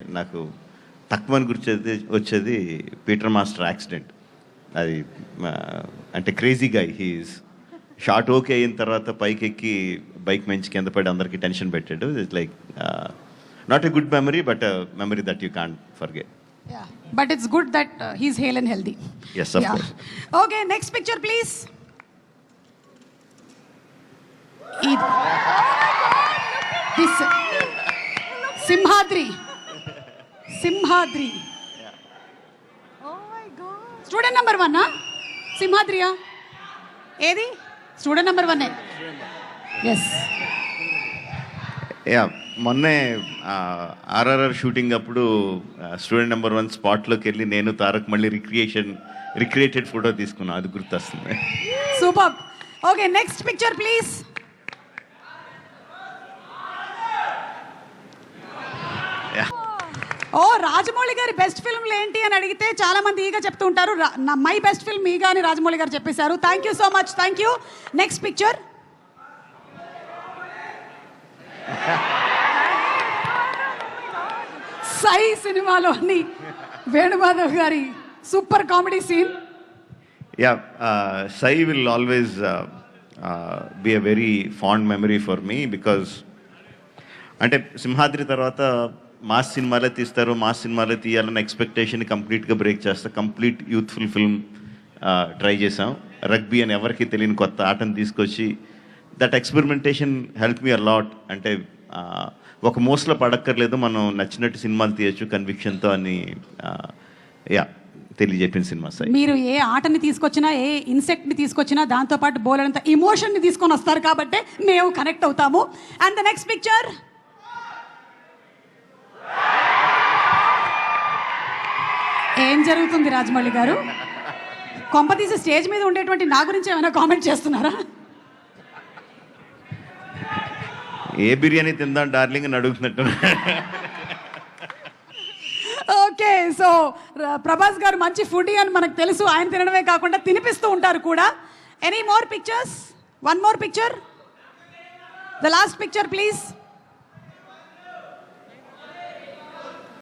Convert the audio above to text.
నాకు తక్కువని గుర్చేది వచ్చేది పీటర్ మాస్టర్ యాక్సిడెంట్ అది అంటే crazy guy he's short okay అయిన తర్వాత పైకి ఎక్కి బైక్ మంచి కింద పడి అందరికీ టెన్షన్ పెట్టాడు. It's like not a good memory but memory that you can't forget Yeah, but it's good that uh, he's hale and healthy. Yes, of course. Okay, next picture, Student number one, huh? Simhadriya. ఏది? Student number one yes yeah మొన్నే RRR shooting అప్పుడు student number one స్పాట్లోకి వెళ్ళి నేను తారక్ మళ్ళీ recreation recreated photo తీసుకున్నాను అది గుర్తొస్తుంది. Super okay next picture please oh Rajamouli గారి బెస్ట్ ఫిల్మ్లు ఏంటి అని అడిగితే చాలా మంది ఈగా చెప్తూ ఉంటారు. మై బెస్ట్ ఫిల్మ్ ఈగా అని రాజమౌళి గారు చెప్పేశారు. Thank you so much thank you next picture Sye సినిమాలోని వేణుమాధవ్ గారి super comedy scene yeah Sye will always be a very fond memory for me because అంటే సింహాద్రి తర్వాత మాస్ సినిమాలే తీస్తారు మాస్ సినిమాలే తీయాలన్న ఎక్స్పెక్టేషన్ కంప్లీట్గా బ్రేక్ చేస్తా. కంప్లీట్ యూత్ఫుల్ ఫిల్మ్ ట్రై చేసాం రగ్బీ అని ఎవరికి తెలియని కొత్త ఆటను తీసుకొచ్చి that experimentation help me a lot అంటే ఒక మోసలో పడక్కర్లేదు మనం నచ్చినట్టు సినిమాలు తీయచ్చు కన్విక్షన్తో అని యా తెలియజెప్పిన సినిమా సార్ మీరు ఏ ఆటని తీసుకొచ్చినా ఏ ఇన్సెక్ట్ని తీసుకొచ్చినా దాంతో పాటు బోలెడంత ఇమోషన్ని తీసుకొని వస్తారు కాబట్టి మేము కనెక్ట్ అవుతాము. అండ్ ద నెక్స్ట్ పిక్చర్ ఏం జరుగుతుంది రాజమౌళి గారు? కొంపతీసి స్టేజ్ మీద ఉండేటువంటి నా గురించి ఏమైనా కామెంట్ చేస్తున్నారా? ఏ బిర్యానీ తిందాం డార్లింగ్ అని అడుగుతున్నట్టు. ఓకే సో ప్రభాస్ గారు మంచి ఫుడ్ అని మనకు తెలుసు. ఆయన తినడమే కాకుండా తినిపిస్తూ ఉంటారు కూడా. Any more pictures one more picture the last picture please